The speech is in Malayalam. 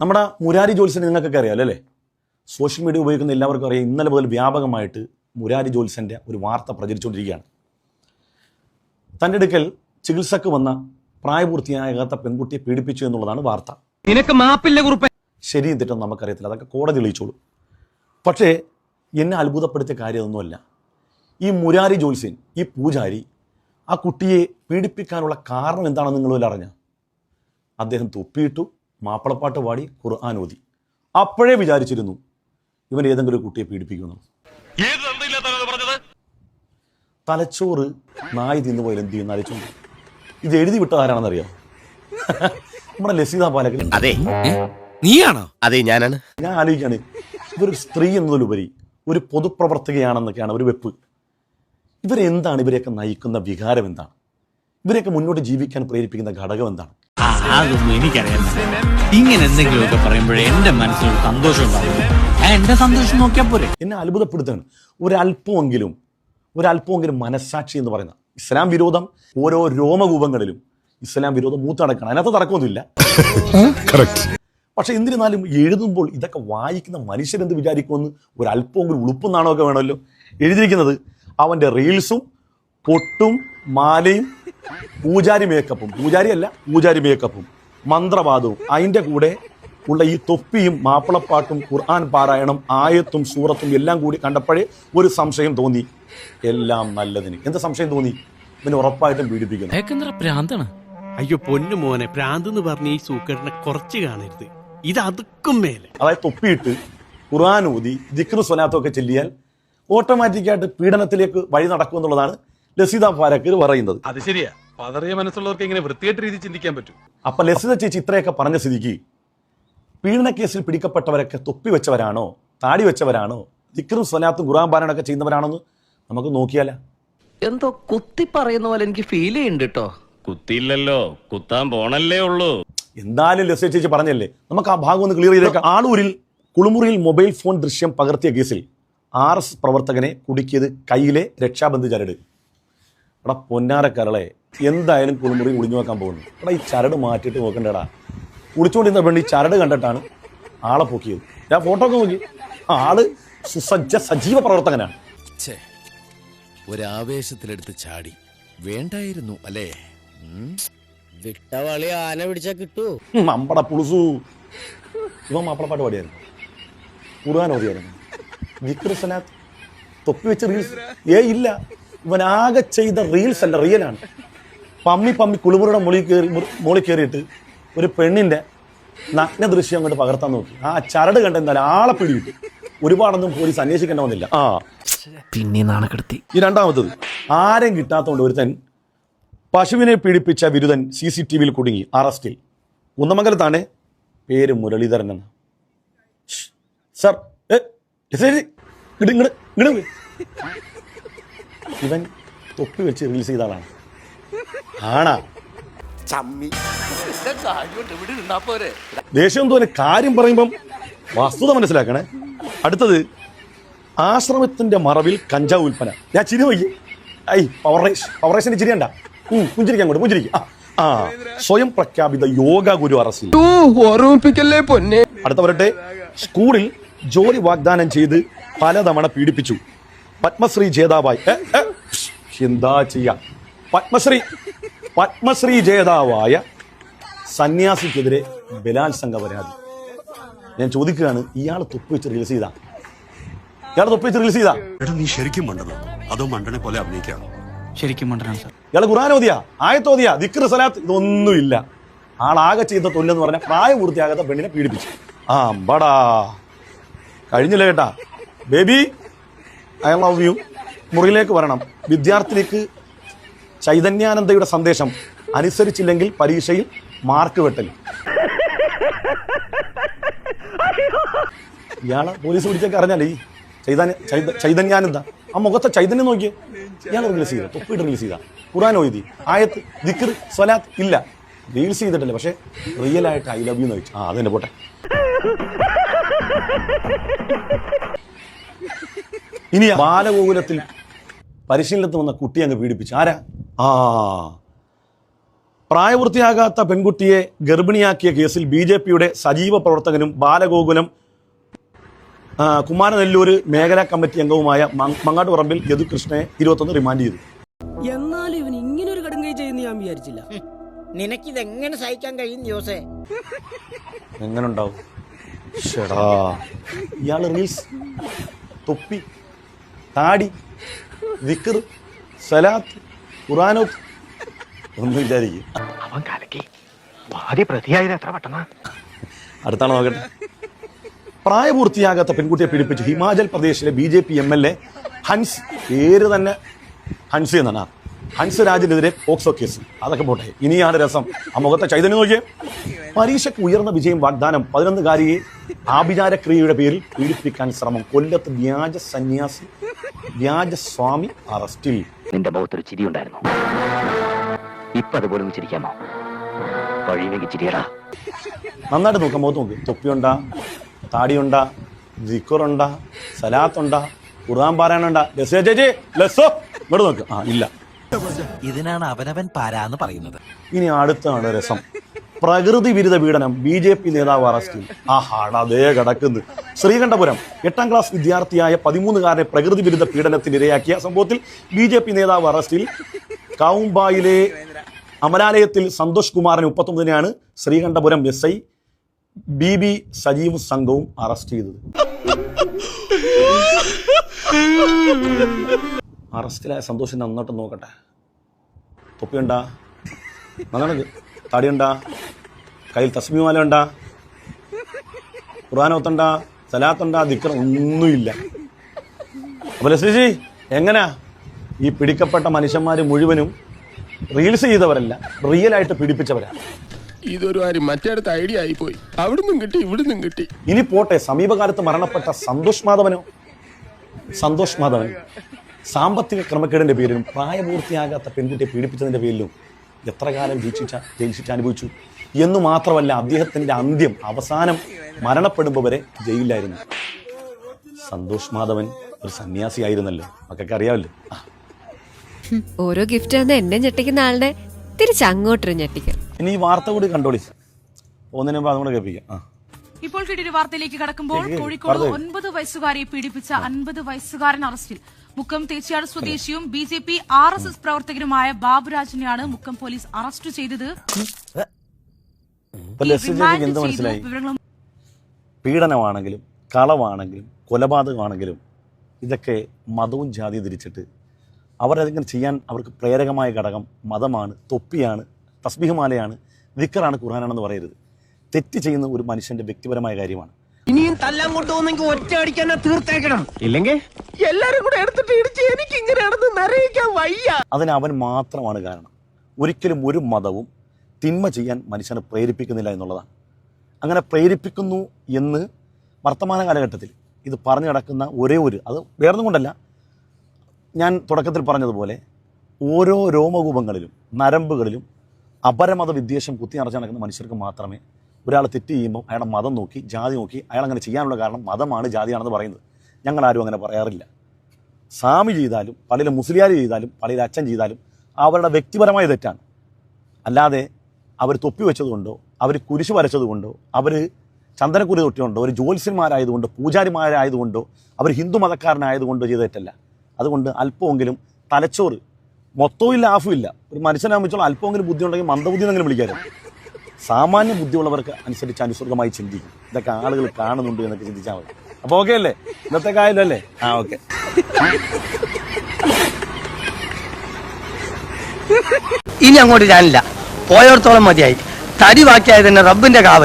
നമ്മുടെ മുരാരി ജോത്സ്യനെ നിങ്ങൾക്കൊക്കെ അറിയാമല്ലോ അല്ലേ? സോഷ്യൽ മീഡിയ ഉപയോഗിക്കുന്ന എല്ലാവർക്കും അറിയാം. ഇന്നലെ മുതൽ വ്യാപകമായിട്ട് മുരാരി ജോത്സ്യന്റെ ഒരു വാർത്ത പ്രചരിച്ചുകൊണ്ടിരിക്കുകയാണ്. തന്റെ അടുക്കൽ ചികിത്സക്ക് വന്ന പ്രായപൂർത്തിയാകാത്ത പെൺകുട്ടിയെ പീഡിപ്പിച്ചു എന്നുള്ളതാണ് വാർത്ത. നിനക്ക് മാപ്പില്ല കുറിപ്പ് ശരിയും തെറ്റും നമുക്കറിയത്തില്ല. അതൊക്കെ കോടതി തെളിയിച്ചോളൂ. പക്ഷേ എന്നെ അത്ഭുതപ്പെടുത്തിയ കാര്യമൊന്നുമല്ല ഈ മുരാരി ജോത്സ്യൻ ഈ പൂജാരി ആ കുട്ടിയെ പീഡിപ്പിക്കാനുള്ള കാരണം എന്താണെന്ന് നിങ്ങൾ വല്ല അറിഞ്ഞ? അദ്ദേഹം തുപ്പിയിട്ടു മാപ്പിളപ്പാട്ട് പാടി ഖുർആൻ ഓതി. അപ്പോഴേ വിചാരിച്ചിരുന്നു ഇവൻ ഏതെങ്കിലും ഒരു കുട്ടിയെ പീഡിപ്പിക്കുന്നു. തലച്ചോറ് നായി തിന്നുപോയാൽ എന്ത് ചെയ്യുന്ന ആലോചിച്ചു ഇത് എഴുതി വിട്ട ആരാണെന്ന് ആരാണെന്നറിയാം? നമ്മുടെ ലസീത പാലക്കൽ അതെ. നീയാണോ? അതെ ഞാനാണ്. ഞാൻ ആലോചിക്കാണ് ഇതൊരു സ്ത്രീ എന്നതിലുപരി ഒരു പൊതുപ്രവർത്തകയാണെന്നൊക്കെയാണ് ഒരു വെപ്പ്. ഇവരെന്താണ് ഇവരെയൊക്കെ നയിക്കുന്ന വികാരം എന്താണ്? ഇവരെയൊക്കെ മുന്നോട്ട് ജീവിക്കാൻ പ്രേരിപ്പിക്കുന്ന ഘടകം എന്താണ്? ആ അതൊന്നും എനിക്കറിയാം ഇങ്ങനെ എന്തെങ്കിലുമൊക്കെ പറയുമ്പോഴേ എന്റെ മനസ്സിലൊരു സന്തോഷം ഉണ്ടാവും ആ എന്റെ സന്തോഷം നോക്കിയാ പോരെ. എന്നെ അത്ഭുതപ്പെടുത്തുകയാണ്. ഒരല്പമെങ്കിലും ഒരല്പമെങ്കിലും മനസ്സാക്ഷി എന്ന് പറയുന്ന ഇസ്ലാം വിരോധം ഓരോ രോമകൂപങ്ങളിലും ഇസ്ലാം വിരോധം മൂത്തടക്കണം അതിനകത്ത് തടക്കമൊന്നുമില്ല പക്ഷെ എന്നിരുന്നാലും എഴുതുമ്പോൾ ഇതൊക്കെ വായിക്കുന്ന മനുഷ്യരെന്ത് വിചാരിക്കുമെന്ന് ഒരല്പമെങ്കിലും ഉളുപ്പും നാണമൊക്കെ വേണമല്ലോ. എഴുതിയിരിക്കുന്നത് അവന്റെ റീൽസും പൊട്ടും മാലയും പൂജാരി മേക്കപ്പും പൂജാരി അല്ല പൂജാരി മേക്കപ്പും മന്ത്രവാദവും. അതിന്റെ കൂടെ ഉള്ള ഈ തൊപ്പിയും മാപ്പിളപ്പാട്ടും ഖുർആൻ പാരായണം ആയത്തും സൂറത്തും എല്ലാം കൂടി കണ്ടപ്പോഴേ ഒരു സംശയം തോന്നി. എല്ലാം നല്ലതിന്. എന്ത് സംശയം തോന്നി? പിന്നെ ഉറപ്പായിട്ടും പീഡിപ്പിക്കുന്നു. പ്രാന്താണ്? അയ്യോ പൊന്നു മോനെ. പ്രാന്ത് എന്ന് പറഞ്ഞ ഈ സൂക്കേടിനെ കുറച്ച് കാണരുത്. ഇത് അതുക്കും മേലെ. അതായത് തൊപ്പിയിട്ട് ഖുർആൻ ഊതി ദിക്ർ സ്വലാത്തൊക്കെ ചെല്ലിയാൽ ഓട്ടോമാറ്റിക്കായിട്ട് പീഡനത്തിലേക്ക് വഴി നടക്കും എന്നുള്ളതാണ് ലസിത ഫാരക്കർ പറയുന്നത്. അത് ശരിയാ. പതറിയ മനസ്സുള്ളവർക്ക് ഇങ്ങനെ വൃത്തിയായിട്ട് രീതി ചിന്തിക്കാൻ പറ്റും. അപ്പൊ ലസിത ചേച്ചി ഇത്രയൊക്കെ പറഞ്ഞ സ്ഥിതിക്ക് പീഡന കേസിൽ പിടിക്കപ്പെട്ടവരൊക്കെ തൊപ്പി വെച്ചവരാണോ താടി വെച്ചവരാണോ ദിക്റും സ്വലാത്തും ഖുർആൻ പാരായണമൊക്കെ ചെയ്യുന്നവരാണെന്ന് നമുക്ക് നോക്കിയാല? എന്തോ കുത്തി പറയുന്ന പോലെ എനിക്ക് ഫീൽ ചെയ്യുന്നുണ്ട് കേട്ടോ കുത്തിയില്ലല്ലോ. കുത്താൻ പോണല്ലേ ഉള്ളൂ. എന്തായാലും ലസിത ചേച്ചി പറഞ്ഞല്ലേ? നമുക്ക് ആ ഭാഗം ഒന്ന് ക്ലിയർ ചെയ്തേക്കാം. ആളൂരിൽ കുളിമുറിയിൽ മൊബൈൽ ഫോൺ ദൃശ്യം പകർത്തിയ കേസിൽ ആർ എസ് പ്രവർത്തകനെ കുടുക്കിയത് കയ്യിലെ രക്ഷാബന്ധ ചരട് എടാ പൊന്നാരക്കരളെ എന്തായാലും കുളിമുറി കുളിഞ്ഞു വെക്കാൻ പോകുന്നു. എടാ ഈ ചരട് മാറ്റിയിട്ട് നോക്കണ്ടടാ. കുളിച്ചുകൊണ്ടിരുന്ന പെണ്ണ് ഈ ചരട് കണ്ടിട്ടാണ് ആളെ പൊക്കിയത്. ഞാൻ ഫോട്ടോ ഒക്കെ നോക്കി. ആ, ആൾ സുസജ്ജ സജീവ പ്രവർത്തകനാണ്. ഒരാവേശത്തിലെടുത്ത് ചാടി. വേണ്ടായിരുന്നു അല്ലേ? വിട്ടവളി ആന പിടിച്ചാ കിട്ടൂ. മമ്പട അമ്പട പുളുസു. ഇവ മാപ്പിളപ്പാട്ട് പാടിയായിരുന്നു. ഖുർആൻ ഓതിയായിരുന്നു സലാത്ത് തൊപ്പി വെച്ച് റീൽസ് ഏ ഇല്ല. ഇവൻ ആകെ ചെയ്ത റീൽസ് അല്ല റിയലാണ് പമ്മി പമ്മി കുളിമുറിയുടെ മുളി കയറി മുളി കയറിയിട്ട് ഒരു പെണ്ണിന്റെ നഗ്ന ദൃശ്യം അങ്ങോട്ട് പകർത്താൻ നോക്കി. ആ ചരട് കണ്ട എന്തായാലും ആളെ പിടിയിട്ടു ഒരുപാടൊന്നും പോലീസ് അന്വേഷിക്കേണ്ട വന്നില്ല ആ. പിന്നെ നാണക്കെടുത്തി ഈ രണ്ടാമത്തത്. ആരും കിട്ടാത്തതുകൊണ്ട് ഒരുത്തൻ പശുവിനെ പീഡിപ്പിച്ച ബിരുദൻ സി സി ടി വിയിൽ കുടുങ്ങി അറസ്റ്റിൽ. കുന്നമംഗലത്താണ്? പേര് മുരളീധരൻ എന്ന്. സർ ഏ ശരി ഇവൻ ഒപ്പി വെച്ച് റിലീസ് ചെയ്ത ആളാണ്. ആണാ. ദേഷ്യം തോന്നെ കാര്യം പറയുമ്പം വസ്തുത മനസ്സിലാക്കണേ. അടുത്തത് ആശ്രമത്തിന്റെ മറവിൽ കഞ്ചാവ് ഉൽപ്പന ഞാൻ ചിരി നോക്കി ഐ പവറേഷ് പവറേഷന്റെ ചിരിയണ്ട ഉം, പുഞ്ചിരിക്കാൻ അങ്ങോട്ട് പുഞ്ചിരിക്കും. ആ ആ സ്വയം പ്രഖ്യാപിത യോഗ ഗുരു അറസ്റ്റിൽ. ഓർമ്മിപ്പിക്കല്ലേ പൊന്നെ. അടുത്ത വരട്ടെ. സ്കൂളിൽ ജോലി വാഗ്ദാനം ചെയ്ത് പലതവണ പീഡിപ്പിച്ചു. പത്മശ്രീ ജേതാവായി. എന്താ ചെയ്യ? പത്മശ്രീ പത്മശ്രീ ജേതാവായ സന്യാസിക്കെതിരെ ബലാത്സംഗ പരാതി. ഞാൻ ചോദിക്കുകയാണ് ഇയാൾ തൊപ്പ് വെച്ച് റിലീസ് ചെയ്താ? ഇയാൾ തൊപ്പ് വെച്ച് റിലീസ് ചെയ്താ? എടാ നീ ശരിക്കും മണ്ടനോ? അതോ മണ്ടനെ പോലെ അഭിനയിക്കാണോ ശരിക്കും മണ്ടനാണ് സാർ. ഇയാൾ ഖുർആൻ ഓതിയാ ആയത്ത് സലാത്ത് ദിക്ർ സലാത്ത് ഇതൊന്നുമില്ല ആളാകെ ചെയ്ത തൊല്ലെന്ന് പറഞ്ഞ പ്രായപൂർത്തിയാകാത്ത പെണ്ണിനെ പീഡിപ്പിച്ചു. ആ അമ്പടാ. കഴിഞ്ഞില്ല കേട്ടാ ബേബി ഐ ലവ് യു. മുറിയിലേക്ക് വരണം. വിദ്യാർത്ഥിനിക്ക് ചൈതന്യാനന്ദയുടെ സന്ദേശം അനുസരിച്ചില്ലെങ്കിൽ പരീക്ഷയിൽ മാർക്ക് വെട്ടൽ. ഇയാളെ പോലീസ് പിടിച്ചൊക്കെ അറിഞ്ഞാലേ ഈ ചൈതന്യ ചൈത- ചൈതന്യാനന്ദ. ആ മുഖത്തെ ചൈതന്യം നോക്കിയേ. ഇയാൾ റിലീസ് ചെയ്ത തൊപ്പിട്ട് റിലീസ് ചെയ്ത. ഖുറാൻ ഓതി ആയത്ത് ദിക്ർ സ്വലാത്ത് ഇല്ല. റീൽസ് ചെയ്തിട്ടില്ല പക്ഷേ റിയൽ ആയിട്ട് ഐ ലവ് യു എന്ന് ആ അതെന്നെ പോട്ടെ. ഇനി ബാലഗോകുലത്തിൽ പരിശീലനത്തിൽ വന്ന കുട്ടി അങ്ങ് പീഡിപ്പിച്ചു. ആരാ? ആ. പ്രായപൂർത്തിയാകാത്ത പെൺകുട്ടിയെ ഗർഭിണിയാക്കിയ കേസിൽ ബി ജെ പിയുടെ സജീവ പ്രവർത്തകനും ബാലഗോകുലം കുമാരനെല്ലൂർ കുമാരനെല്ലൂര് മേഖലാ കമ്മിറ്റി അംഗവുമായ മങ്ങാട്ട് പറമ്പിൽ യദുകൃഷ്ണനെ ഇരുപത്തൊന്ന് റിമാൻഡ് ചെയ്തു. എന്നാലും ഇവൻ ഇങ്ങനെ ഒരു കടുങ്കൈ ചെയ്യുന്ന ഞാൻ വിചാരിച്ചില്ല. നിനക്കിതെങ്ങനെ സഹിക്കാൻ കഴിയും ജോസേ? എങ്ങനെ ഉണ്ടാവും ഇയാൾ റീൽസ് തൊപ്പി താടി വിക്കർ സലാത്ത് ഖുറാനോത്ത് ഒന്നും വിചാരിക്കും. അവൻ കലക്കി. ആദ്യ പ്രതിയായത് എത്ര പെട്ടെന്നാ? അടുത്താണ് നോക്കട്ടെ. പ്രായപൂർത്തിയാകാത്ത പെൺകുട്ടിയെ പീഡിപ്പിച്ച് ഹിമാചൽ പ്രദേശിലെ B J P M L A Hans പേര് തന്നെ ഹൻസ് എന്നാണ്. ആ. ഹൻസ് രാജിനെതിരെ പോക്സോ കേസ്. അതൊക്കെ പോട്ടെ. ഇനിയാണ് രസം. ആ മുഖത്തെ ചൈതന്യം നോക്കിയേ. പരീക്ഷയ്ക്ക് ഉയർന്ന വിജയം വാഗ്ദാനം പതിനൊന്നുകാരിയെ ആഭിചാരക്രിയയുടെ പേരിൽ പീഡിപ്പിക്കാൻ ശ്രമം. കൊല്ലത്ത് വ്യാജ സന്യാസി വ്യാജ സ്വാമി അറസ്റ്റിൽ. നിന്റെ മുഖത്തൊരു ചിരി ഉണ്ടായിരുന്നു ഇപ്പൊ അതുപോലെ ചിരിക്കാമോ? വഴിയിലേക്ക് ചിരിയടാ. നന്നായിട്ട് നോക്കാം മുഖത്ത് നോക്ക്. തൊപ്പിയുണ്ടാ താടിയുണ്ട ജിക്കുറുണ്ടാ സലാത്തുണ്ടാ ഖുർആൻ പാരായണുണ്ടാ. ലസോ ചേച്ചി ലസോ ഇങ്ങോട്ട് നോക്ക്. ആ ഇല്ല. ഇതിനാണ് അവനവൻ പാരാന്ന് പറയുന്നത്. ഇനി അടുത്താണ് രസം. പ്രകൃതി വിരുദ്ധ പീഡനം ബി ജെ പി നേതാവ് അറസ്റ്റിൽ ആഹാടേ കിടക്കുന്നു. ശ്രീകണ്ഠപുരം എട്ടാം ക്ലാസ് വിദ്യാർത്ഥിയായ പതിമൂന്നുകാരനെ പ്രകൃതി വിരുദ്ധ പീഡനത്തിനിരയാക്കിയ സംഭവത്തിൽ ബി ജെ പി നേതാവ് അറസ്റ്റിൽ കൗമ്പായിലെ അമരാലയത്തിൽ സന്തോഷ് കുമാറിന് മുപ്പത്തൊമ്പതിനെയാണ് Sreekandapuram S I B B Sajeev സംഘവും അറസ്റ്റ് ചെയ്തത്. അറസ്റ്റിലായ സന്തോഷം നന്നായിട്ട് നോക്കട്ടെ. തൊപ്പിയുണ്ടാ നന്നാണ് താടിയുണ്ടാ കയ്യിൽ തസ്മിമാല ഉണ്ടാ? ഖുറാനോത്തുണ്ടാ സലാത്തുണ്ടാ ദിക്കർ ഒന്നുമില്ല. അപ്പോൾ ശ്രീജി എങ്ങനാ? ഈ പിടിക്കപ്പെട്ട മനുഷ്യന്മാർ മുഴുവനും റീൽസ് ചെയ്തവരല്ല റിയൽ ആയിട്ട് പീഡിപ്പിച്ചവരാണ് ഇതൊരു കാര്യം മറ്റേടത്ത് ഐഡിയ ആയിപ്പോയി. അവിടുന്നും കിട്ടി ഇവിടുന്നും കിട്ടി. ഇനി പോട്ടെ സമീപകാലത്ത് മരണപ്പെട്ട സന്തോഷ് മാധവനോ? സന്തോഷ് മാധവൻ. സാമ്പത്തിക ക്രമക്കേടിന്റെ പേരിലും പ്രായപൂർത്തിയാകാത്ത പെൺകുട്ടിയെ പീഡിപ്പിച്ചതിന്റെ പേരിലും എത്ര കാലം ജയിച്ചിച്ച ജയിൽ ശിക്ഷ അനുഭവിച്ചു? എന്നു മാത്രമല്ല അദ്ദേഹത്തിന്റെ അന്ത്യം അവസാനം മരണപ്പെടുമ്പോൾ വരെ ജയിലിലായിരുന്നു. സന്തോഷ് മാധവൻ ഒരു സന്യാസിയായിരുന്നല്ലോ മക്കൾക്ക് അറിയാമല്ലോ. ഓരോ ഗിഫ്റ്റ് തന്നെ എന്നെ ഞെട്ടിക്കുന്ന ആളുടെ തിരിച്ചങ്ങോട്ടൊരു ഞെട്ടിക്കൽ. ഇനി ഈ വാർത്ത കൂടി കണ്ടോളി. ഒന്നിനും അതും കൂടെ കേൾപ്പിക്കാം. ആ. ഇപ്പോൾ കിട്ടിയൊരു വാർത്തയിലേക്ക് കടക്കുമ്പോൾ കോഴിക്കോട്. ഒൻപത് വയസ്സുകാരെ പീഡിപ്പിച്ച അൻപത് വയസ്സുകാരൻ അറസ്റ്റിൽ. മുക്കം തേച്ചിയാട് സ്വദേശിയും B J P R S S പ്രവർത്തകനുമായ ബാബുരാജിനെയാണ് മുക്കം പോലീസ് അറസ്റ്റ് ചെയ്തത്. എന്ത് മനസ്സിലായി? പീഡനമാണെങ്കിലും കളവാണെങ്കിലും കൊലപാതകമാണെങ്കിലും ഇതൊക്കെ മതവും ജാതി തിരിച്ചിട്ട് അവരതിങ്ങനെ ചെയ്യാൻ അവർക്ക് പ്രേരകമായ ഘടകം മതമാണ് തൊപ്പിയാണ് തസ്ബിഹമാലയാണ് വിക്കറാണ് ഖുർആനാണെന്ന് പറയരുത്. തെറ്റ് ചെയ്യുന്ന ഒരു മനുഷ്യന്റെ വ്യക്തിപരമായ കാര്യമാണ്. തല്ലാൻ കൊണ്ടുപോകുന്നെങ്കിൽ ഒറ്റ അടിക്കാൻ തീർത്തേക്കണം. ഇല്ലെങ്കിൽ? എല്ലാരും കൂടെ എടുത്തിട്ട് ഇടിച്ച് എനിക്ക് ഇങ്ങനെയാണെന്ന് നിറയിക്കാൻ വയ്യ. അതിന് അവൻ മാത്രമാണ് കാരണം. ഒരിക്കലും ഒരു മതവും തിന്മ ചെയ്യാൻ മനുഷ്യനെ പ്രേരിപ്പിക്കുന്നില്ല എന്നുള്ളതാണ്. അങ്ങനെ പ്രേരിപ്പിക്കുന്നു എന്ന് വർത്തമാന കാലഘട്ടത്തിൽ ഇത് പറഞ്ഞു കിടക്കുന്ന ഒരേ ഒരു അത് വേറൊന്നും കൊണ്ടല്ല. ഞാൻ തുടക്കത്തിൽ പറഞ്ഞതുപോലെ ഓരോ രോമകൂപങ്ങളിലും നരമ്പുകളിലും അപരമത വിദ്വേഷം കുത്തി നിറച്ച് നടക്കുന്ന മനുഷ്യർക്ക് മാത്രമേ ഒരാൾ തെറ്റ് ചെയ്യുമ്പോൾ അയാളുടെ മതം നോക്കി ജാതി നോക്കി അയാൾ അങ്ങനെ ചെയ്യാനുള്ള കാരണം മതമാണ് ജാതിയാണെന്ന് പറയുന്നത്. ഞങ്ങളാരും അങ്ങനെ പറയാറില്ല. സ്വാമി ചെയ്താലും പള്ളിയിലെ മുസ്ലിയാർ ചെയ്താലും പള്ളിയിലെ അച്ഛൻ ചെയ്താലും അവരുടെ വ്യക്തിപരമായ തെറ്റാണ്. അല്ലാതെ അവർ തൊപ്പി വെച്ചതുകൊണ്ടോ അവർ കുരിശ് വരച്ചതുകൊണ്ടോ അവർ ചന്ദനക്കുരി തൊട്ടിയുണ്ടോ അവർ ജ്യോത്സ്യന്മാരായതുകൊണ്ടോ പൂജാരിമാരായതുകൊണ്ടോ അവർ ഹിന്ദു മതക്കാരനായതുകൊണ്ടോ ചെയ്ത തെറ്റല്ല. അതുകൊണ്ട് അല്പമെങ്കിലും തലച്ചോറ്. മൊത്തവും ഇല്ല ഹാഫും ഇല്ല. ഒരു മനുഷ്യനാകുമ്പോൾ അല്പമെങ്കിലും ബുദ്ധിയുണ്ടെങ്കിൽ മന്ദബുദ്ധി എന്നെങ്കിലും വിളിക്കാറുണ്ട് സാമാന്യ ബുദ്ധിയുള്ളവർക്ക് അനുസരിച്ച് അനുസൃതമായി ചിന്തിക്കും. ഇതൊക്കെ ആളുകൾ കാണുന്നുണ്ട് എന്നൊക്കെ ചിന്തിച്ചാൽ മതി. അപ്പോൾ ഓക്കെ അല്ലേ? ഇന്നത്തെ കാര്യം അല്ലേ? ആ ഓക്കെ ഇനി അങ്ങോട്ട് ഞാനില്ല. പോയോടത്തോളം മതിയായി. തടി ബാക്കിയായത് തന്നെ റബ്ബിന്റെ കാവൽ.